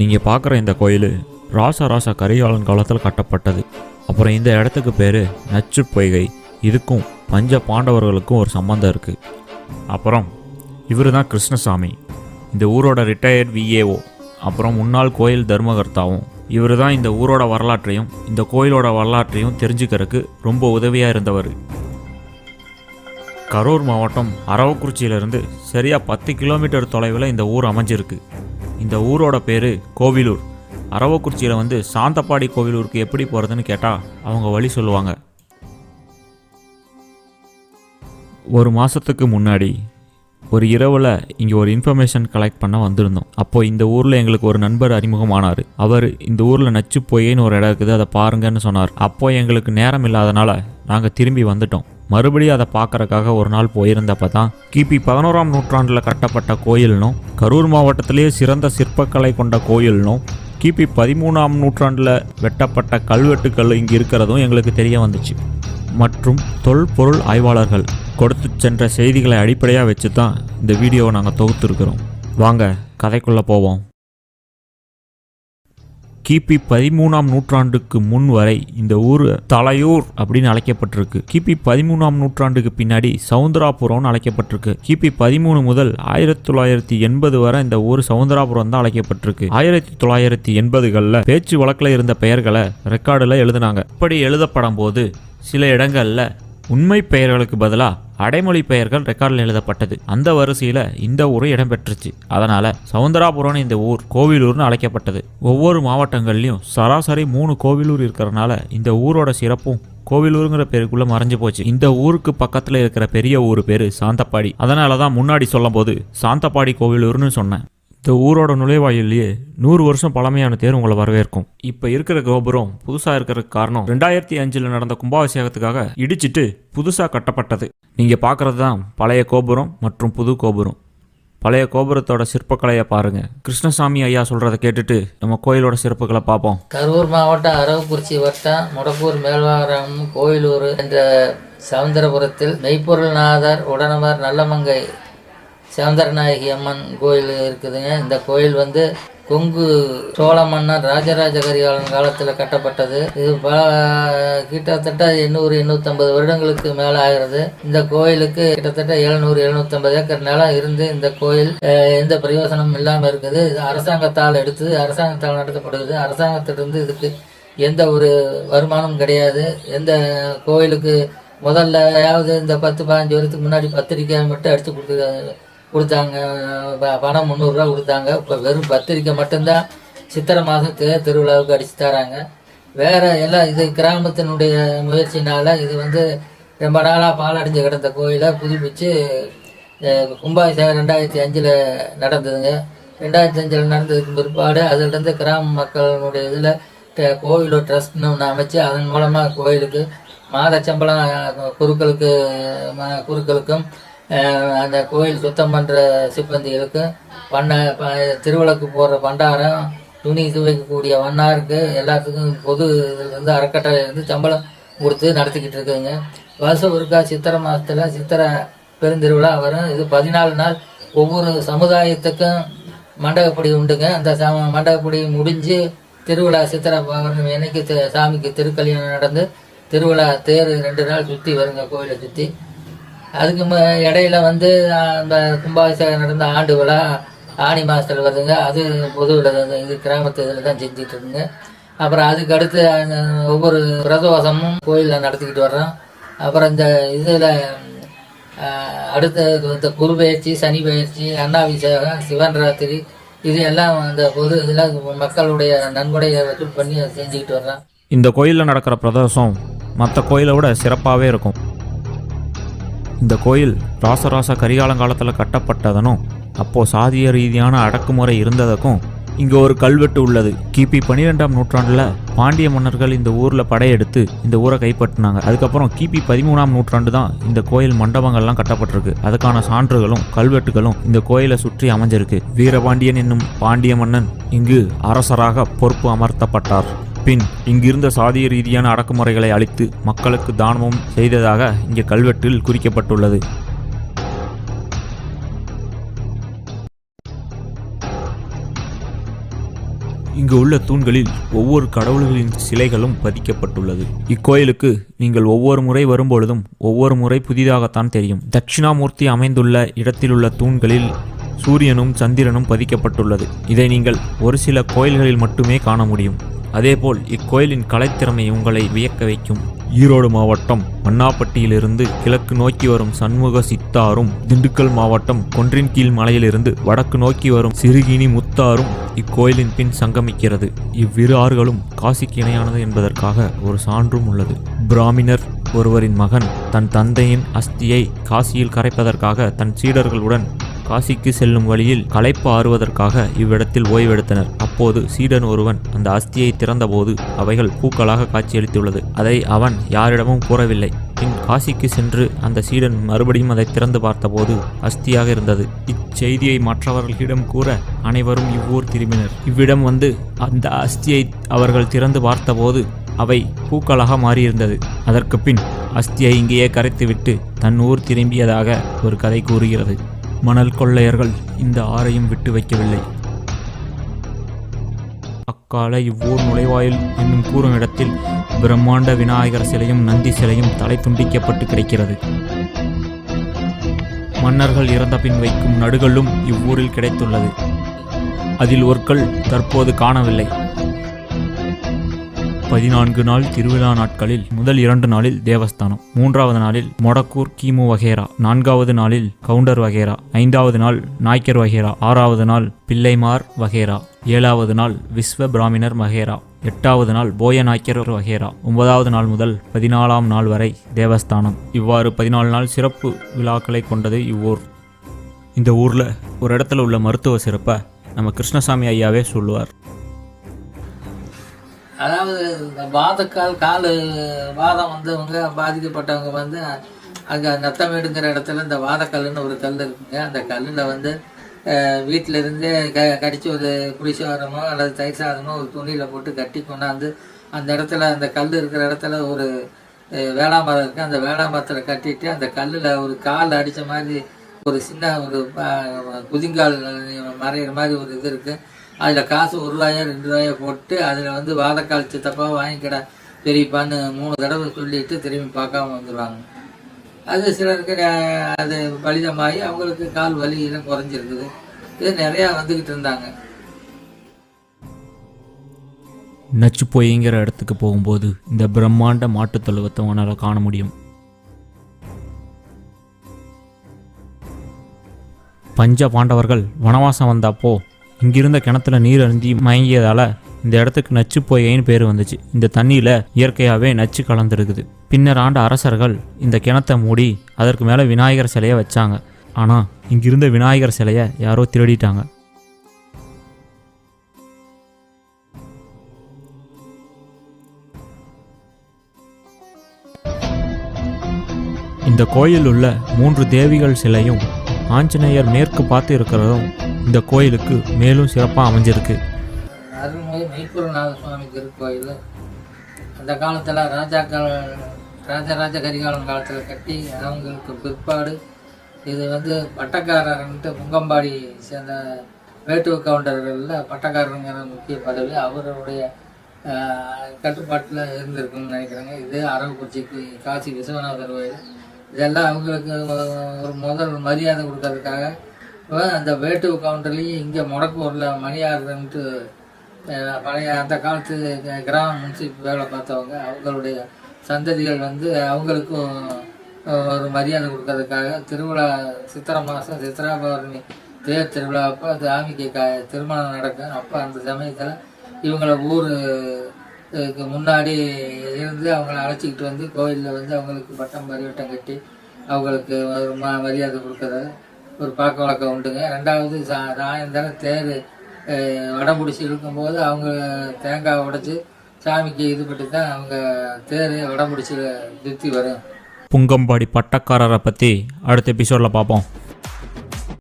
நீங்கள் பார்க்குற இந்த கோயில் ராச ராச கரிகாலன் காலத்தில் கட்டப்பட்டது. அப்புறம் இந்த இடத்துக்கு பேர் நச்சு பொய்கை. இதுக்கும் பஞ்ச பாண்டவர்களுக்கும் ஒரு சம்மந்தம் இருக்குது அப்புறம் இவர் தான் கிருஷ்ணசாமி. இந்த ஊரோட ரிட்டையர்ட் விஏஓ அப்புறம் முன்னாள் கோயில் தர்மகர்த்தாவும். இவர் தான் இந்த ஊரோட வரலாற்றையும் இந்த கோயிலோட வரலாற்றையும் தெரிஞ்சுக்கிறதுக்கு ரொம்ப உதவியாக இருந்தவர். கரூர் மாவட்டம் அரவக்குறிச்சியிலிருந்து சரியாக பத்து கிலோமீட்டர் தொலைவில் இந்த ஊர் அமைஞ்சிருக்கு. இந்த ஊரோட பேர் கோவிலூர். அரவக்குறிச்சியில் வந்து சாந்தப்பாடி கோவிலூருக்கு எப்படி போகிறதுன்னு கேட்டால் அவங்க வழி சொல்லுவாங்க. ஒரு மாதத்துக்கு முன்னாடி ஒரு இரவில் இங்கே ஒரு இன்ஃபர்மேஷன் கலெக்ட் பண்ண வந்திருந்தோம். அப்போது இந்த ஊரில் எங்களுக்கு ஒரு நண்பர் அறிமுகமானார். அவர் இந்த ஊரில் நச்சு போயேன்னு ஒரு இடம் இருக்குது அதை பாருங்கன்னு சொன்னார். அப்போது எங்களுக்கு நேரம் இல்லாதனால நாங்கள் திரும்பி வந்துட்டோம். மறுபடியும் அதை பார்க்கறக்காக ஒரு நாள் போயிருந்தப்ப தான் கிபி பதினோராம் நூற்றாண்டில் கட்டப்பட்ட கோயில்னும் கரூர் மாவட்டத்திலேயே சிறந்த சிற்பக்கலை கொண்ட கோயில்னும் கிபி பதிமூணாம் நூற்றாண்டில் வெட்டப்பட்ட கல்வெட்டுக்கள் இங்கே இருக்கிறதும் எங்களுக்கு தெரிய வந்துச்சு. மற்றும் தொல்பொருள் ஆய்வாளர்கள் கொடுத்து சென்ற செய்திகளை அடிப்படையாக வச்சு தான் இந்த வீடியோவை நாங்கள் தொகுத்துருக்கிறோம். வாங்க கதைக்குள்ளே போவோம். கிபி பதிமூணாம் நூற்றாண்டுக்கு முன் வரை இந்த ஊர் தலையூர் அப்படின்னு அழைக்கப்பட்டிருக்கு. கிபி பதிமூணாம் நூற்றாண்டுக்கு பின்னாடி சவுந்தராபுரம்னு அழைக்கப்பட்டிருக்கு. கிபி பதிமூணு முதல் ஆயிரத்தி தொள்ளாயிரத்தி எண்பது வரை இந்த ஊர் சவுந்தராபுரம் தான் அழைக்கப்பட்டிருக்கு. ஆயிரத்தி தொள்ளாயிரத்தி எண்பதுகளில் பேச்சு வழக்கில் இருந்த பெயர்களை ரெக்கார்டில் எழுதினாங்க. இப்படி எழுதப்படும் போது சில இடங்களில் உண்மை பெயர்களுக்கு பதிலாக அடைமொழி பெயர்கள் ரெக்கார்டில் எழுதப்பட்டது. அந்த வரிசையில் இந்த ஊர் இடம்பெற்றுச்சு. அதனால் சவுந்தராபுரம்னு இந்த ஊர் கோவிலூர்னு அழைக்கப்பட்டது. ஒவ்வொரு மாவட்டங்கள்லையும் சராசரி மூணு கோவிலூர் இருக்கிறனால இந்த ஊரோட சிறப்பும் கோவிலூருங்கிற பேருக்குள்ளே மறைஞ்சு போச்சு. இந்த ஊருக்கு பக்கத்தில் இருக்கிற பெரிய ஊர் பேர் சாந்தப்பாடி. அதனால தான் முன்னாடி சொல்லும்போது சாந்தப்பாடி கோவிலூர்னு சொன்னேன். இந்த ஊரோட நுழைவாயிலேயே நூறு வருஷம் பழமையான தேர் உங்களை வரவேற்கும். இப்போ இருக்கிற கோபுரம் புதுசாக இருக்கிறதுக்கு காரணம் ரெண்டாயிரத்தி அஞ்சில் நடந்த கும்பாபிஷேகத்துக்காக இடிச்சிட்டு புதுசாக கட்டப்பட்டது. நீங்கள் பார்க்குறது தான் பழைய கோபுரம் மற்றும் புது கோபுரம். பழைய கோபுரத்தோட சிற்பக்கலையை பாருங்கள் கிருஷ்ணசாமி ஐயா சொல்கிறத கேட்டுட்டு நம்ம கோயிலோட சிறப்புகளை பார்ப்போம். கரூர் மாவட்டம் அரவக்குறிச்சி வட்டம் முடப்பூர் மேல்வாரம் கோயிலூர் என்ற சவுந்தரபுரத்தில் மெய்ப்பொருள்நாதர் உடனவர் நல்லமங்கை சவுந்தரநாயகி அம்மன் கோயில் இருக்குதுங்க. இந்த கோயில் வந்து கொங்கு சோழ மன்னர் ராஜராஜ கரிகாலன் காலத்தில் கட்டப்பட்டது. இது பல கிட்டத்தட்ட எண்ணூறு எண்ணூற்றம்பது வருடங்களுக்கு மேலே ஆகிறது. இந்த கோயிலுக்கு கிட்டத்தட்ட எழுநூறு எழுநூற்றம்பது ஏக்கர் நிலம் இருந்து இந்த கோயில் எந்த பிரயோசனமும் இல்லாமல் இருக்குது. இது அரசாங்கத்தால் எடுத்து அரசாங்கத்தால் நடத்தப்படுகிறது. அரசாங்கத்திலிருந்து இதுக்கு எந்த ஒரு வருமானமும் கிடையாது. எந்த கோயிலுக்கு முதல்லையாவது இந்த பத்து பதினஞ்சு வருஷத்துக்கு முன்னாடி பத்திரிக்கை மட்டும் அடித்து கொடுத்துருக்காங்க கொடுத்தாங்க. ப- பணம் முந்நூறுரூவா கொடுத்தாங்க. இப்போ வெறும் பத்திரிக்கை மட்டும்தான் சித்திரை மாதம் திருவிழாவுக்கு அடித்து தராங்க. வேறு எல்லாம் இது கிராமத்தினுடைய முயற்சினால் இது வந்து ரொம்ப நாளாக பாலடைஞ்சு கிடந்த கோயிலை புதுப்பிச்சு அஹ், கும்பாபிஷேகம் ரெண்டாயிரத்தி அஞ்சில் நடந்ததுங்க. ரெண்டாயிரத்தி அஞ்சில் நடந்ததுக்கு பிற்பாடு அதிலிருந்து கிராம மக்களுடைய இதில் கோவிலோட ட்ரஸ்ட்னு ஒன்று அமைச்சு அதன் மூலமாக கோயிலுக்கு மாத சம்பளம் குருக்களுக்கு குருக்களுக்கும் அந்த கோயில் சுத்தம் பண்ணுற சிப்பந்திகளுக்கும் பண்ண திருவிளக்கு போடுற பண்டாரம் துணி துவைக்கக்கூடிய வண்ணாருக்கு எல்லாத்துக்கும் பொது இதுலேருந்து அறக்கட்டளையிலேருந்து சம்பளம் கொடுத்து நடத்திக்கிட்டு இருக்குங்க வருஷம் ஒருக்கா சித்திரை மாதத்தில் சித்திரை பெருந்திருவிழா வரும். இது பதினாலு நாள். ஒவ்வொரு சமுதாயத்துக்கும் மண்டகப்படி உண்டுங்க. அந்த சம மண்டகப்படி முடிஞ்சு திருவிழா சித்திரை பௌர்ணமி அன்னைக்கு சாமிக்கு திருக்கல்யாணம் நடந்து திருவிழா தேர் ரெண்டு நாள் சுற்றி வருங்க கோயிலை சுற்றி அதுக்கு ம- இடையில வந்து அந்த கும்பாபிஷேகம் நடந்த ஆண்டு விழா ஆணி மாதத்தில் வருதுங்க. அது பொதுவில் இது கிராமத்து இதில் தான் செஞ்சுட்டு இருக்குங்க அப்புறம் அதுக்கு அடுத்து அந்த ஒவ்வொரு பிரதோஷமும் கோயிலில் நடத்திக்கிட்டு வர்றோம். அப்புறம் இந்த இதில் அடுத்த இந்த குரு பயிற்சி சனி பயிற்சி அண்ணாபிஷேகம் சிவன் ராத்திரி இது எல்லாம் அந்த பொது இதில் மக்களுடைய நன்கொடையை வசூல் பண்ணி செஞ்சுக்கிட்டு வர்றோம். இந்த கோயிலில் நடக்கிற பிரதோஷம் மற்ற கோயிலை விட சிறப்பாகவே இருக்கும். இந்த கோயில் ராசராச கரிகாலங்காலத்தில் கட்டப்பட்டதனும் அப்போது சாதிய ரீதியான அடக்குமுறை இருந்ததுக்கும் இங்கே ஒரு கல்வெட்டு உள்ளது. கிபி பன்னிரெண்டாம் நூற்றாண்டில் பாண்டிய மன்னர்கள் இந்த ஊரில் படையெடுத்து இந்த ஊரை கைப்பற்றினாங்க. அதுக்கப்புறம் கிபி பதிமூணாம் நூற்றாண்டு தான் இந்த கோயில் மண்டபங்கள்லாம் கட்டப்பட்டிருக்கு. அதுக்கான சான்றுகளும் கல்வெட்டுகளும் இந்த கோயிலை சுற்றி அமைஞ்சிருக்கு. வீரபாண்டியன் என்னும் பாண்டிய மன்னன் இங்கு அரசராக பொறுப்பு அமர்த்தப்பட்டார். பின் இங்கிருந்த சாதிய ரீதியான அடக்குமுறைகளை அழித்து மக்களுக்கு தானமும் செய்ததாக இங்கே கல்வெட்டில் குறிக்கப்பட்டுள்ளது. இங்கு உள்ள தூண்களில் ஒவ்வொரு கடவுள்களின் சிலைகளும் பதிக்கப்பட்டுள்ளது. இக்கோயிலுக்கு நீங்கள் ஒவ்வொரு முறை வரும்பொழுதும் ஒவ்வொரு முறை புதிதாகத்தான் தெரியும். தட்சிணாமூர்த்தி அமைந்துள்ள இடத்தில் உள்ள தூண்களில் சூரியனும் சந்திரனும் பதிக்கப்பட்டுள்ளது. இதை நீங்கள் ஒரு சில கோயில்களில் மட்டுமே காண முடியும். அதேபோல் இக்கோயிலின் கலைத்திறமை உங்களை வியக்க வைக்கும். ஈரோடு மாவட்டம் மன்னாப்பட்டியிலிருந்து கிழக்கு நோக்கி வரும் சண்முக சித்தாரும் திண்டுக்கல் மாவட்டம் கொன்றின் கீழ் மலையிலிருந்து வடக்கு நோக்கி வரும் சிறுகினி முத்தாரும் இக்கோயிலின் பின் சங்கமிக்கிறது. இவ்விரு ஆறுகளும் காசிக்கு இணையானது என்பதற்காக ஒரு சான்றும் உள்ளது. பிராமினர் ஒருவரின் மகன் தன் தந்தையின் அஸ்தியை காசியில் கரைப்பதற்காக தன் சீடர்களுடன் காசிக்கு செல்லும் வழியில் களைப்பு ஆறுவதற்காக இவ்விடத்தில் ஓய்வெடுத்தனர். அப்போது சீடன் ஒருவன் அந்த அஸ்தியை திறந்தபோது அவைகள் பூக்களாக காட்சியளித்துள்ளது. அதை அவன் யாரிடமும் கூறவில்லை. பின் காசிக்கு சென்று அந்த சீடன் மறுபடியும் அதை திறந்து பார்த்தபோது அஸ்தியாக இருந்தது. இச்செய்தியை மற்றவர்களிடம் கூற அனைவரும் இவ்வூர் திரும்பினர். இவ்விடம் வந்து அந்த அஸ்தியை அவர்கள் திறந்து பார்த்தபோது அவை பூக்களாக மாறியிருந்தது. அதற்கு பின் அஸ்தியை இங்கேயே கரைத்துவிட்டு தன் ஊர் திரும்பியதாக ஒரு கதை கூறுகிறது. மணல் கொள்ளையர்கள் இந்த ஆறையும் விட்டு வைக்கவில்லை. அக்கால இவ்வூர் நுழைவாயில் என்னும் கூறும் இடத்தில் பிரம்மாண்ட விநாயகர் சிலையும் நந்தி சிலையும் தலை துண்டிக்கப்பட்டு கிடைக்கிறது. மன்னர்கள் இறந்த பின் வைக்கும் நடுகளும் இவ்வூரில் கிடைத்துள்ளது. அதில் ஒருக்கள் தற்போது காணவில்லை. பதினான்கு நாள் திருவிழா நாட்களில் முதல் இரண்டு நாளில் தேவஸ்தானம் மூன்றாவது நாளில் மொடக்கூர் கிமு வகேரா நான்காவது நாளில் கவுண்டர் வகேரா ஐந்தாவது நாள் நாய்க்கர் வகேரா ஆறாவது நாள் பிள்ளைமார் வகேரா ஏழாவது நாள் விஸ்வ பிராமினர் வகேரா எட்டாவது நாள் போய நாய்க்கர் வகேரா ஒன்பதாவது நாள் முதல் பதினாலாம் நாள் வரை தேவஸ்தானம். இவ்வாறு பதினாலு நாள் சிறப்பு விழாக்களை கொண்டது இவ்வூர். இந்த ஊரில் ஒரு இடத்துல உள்ள மருத்துவ சிறப்பை நம்ம கிருஷ்ணசாமி ஐயாவே சொல்லுவார். அதாவது இந்த வாதக்கால் கால் வாதம் வந்தவங்க பாதிக்கப்பட்டவங்க வந்து அங்கே நத்தமேடுங்கிற இடத்துல இந்த வாதக்கல்லுன்னு ஒரு கல் இருக்குங்க. அந்த கல்லில் வந்து அஹ், க கடிச்சு ஒரு புளிசாதமோ அல்லது தயிர் சாதமோ ஒரு துணியில் போட்டு கட்டி கொண்டாந்து அந்த இடத்துல அந்த கல் இருக்கிற இடத்துல ஒரு அஹ், வேளாமரம் இருக்குது அந்த வேளாமரத்தில் கட்டிட்டு அந்த கல்லில் ஒரு கால் அடித்த மாதிரி ஒரு சின்ன ஒரு குதிங்கால் மறையிற மாதிரி ஒரு இது இருக்குது அதில் காசு ஒரு ரூபாயோ ரெண்டு ரூபாயோ போட்டு அதில் வந்து வாதக்கால் சித்தப்பா வாங்கிக்கிட பெரியப்பான்னு மூணு தடவை சொல்லிட்டு திரும்பி பார்க்காம வந்துடுவாங்க அது சிலருக்கு அது பலிதமாகி அவங்களுக்கு கால் வலி எல்லாம் குறைஞ்சிருக்குது. இது நிறையா வந்துக்கிட்டு இருந்தாங்க. நச்சு பொய்ங்கிற இடத்துக்கு போகும்போது இந்த பிரம்மாண்ட மாட்டுத் தொழுவத்தை உன்னால் காண முடியும். பஞ்ச பாண்டவர்கள் வனவாசம் வந்தப்போ இங்கிருந்த கிணத்துல நீர் அருந்தி மயங்கியதால இந்த இடத்துக்கு நச்சு பொய்கைன்னு பேர் வந்துச்சு. இந்த தண்ணியில் இயற்கையாகவே நச்சு கலந்துருக்குது. பின்னர் ஆண்ட அரசர்கள் இந்த கிணத்தை மூடி அதற்கு மேலே விநாயகர் சிலையை வச்சாங்க. ஆனால் இங்கிருந்த விநாயகர் சிலையை யாரோ திருடிட்டாங்க. இந்த கோயில் உள்ள மூன்று தேவிகள் சிலையும் ஆஞ்சநேயர் மேற்கு பார்த்து இருக்கிறதும் இந்த கோயிலுக்கு மேலும் சிறப்பாக அமைஞ்சிருக்கு. அருள்மிகு மெய்ப்பொருள்நாத சுவாமி திருக்கோயில். அந்த காலத்தில் ராஜாக்கள் ராஜராஜ கரிகாலன் காலத்தில் கட்டி அவங்களுக்கு பிற்பாடு இது வந்து பட்டக்காரர்ன்ட்டு முங்கம்பாடி சேர்ந்த வேட்டுவ கவுண்டர்களில் பட்டக்காரருங்கிற முக்கிய பதவி அவருடைய கட்டுப்பாட்டில் இருந்திருக்குன்னு நினைக்கிறாங்க. இது அரவக்குறிச்சிக்கு காசி விஸ்வநாதர் கோயில். இதெல்லாம் அவங்களுக்கு ஒரு முதல் மரியாதை கொடுக்கறதுக்காக அந்த வேட்டு கவுண்டர்லேயும் இங்கே முடக்கூரில் மணியாறுன்ட்டு பழைய அந்த காலத்து க- கிராம முன்சிப் வேலை பார்த்தவங்க அவங்களுடைய சந்ததிகள் வந்து அவங்களுக்கும் ஒரு மரியாதை கொடுக்கறதுக்காக திருவிழா சித்திரை மாதம் சித்திரா பௌர்ணமி தேர் திருவிழா அப்போ சாமிக்கு க திருமணம் நடக்கும். அப்போ அந்த சமயத்தில் இவங்கள ஊர் இதுக்கு முன்னாடி இருந்து அவங்கள அழைச்சிக்கிட்டு வந்து கோயிலில் வந்து அவங்களுக்கு பட்டம் பரிவட்டம் கட்டி அவங்களுக்கு ஒரு ம மரியாதை கொடுக்கறது. ஒரு பழக்க வழக்கம் உண்டுங்க. ரெண்டாவது சா சாயந்தரம் தேர் வடம் பிடிச்சி இழுக்கும்போது அவங்க தேங்காய் உடைச்சி சாமிக்கு இது பண்ணி தான் அவங்க தேர் வடை பிடிச்சி சுற்றி வரும். புங்கம்பாடி பட்டக்காரரை பற்றி அடுத்த எபிசோடில் பார்ப்போம்.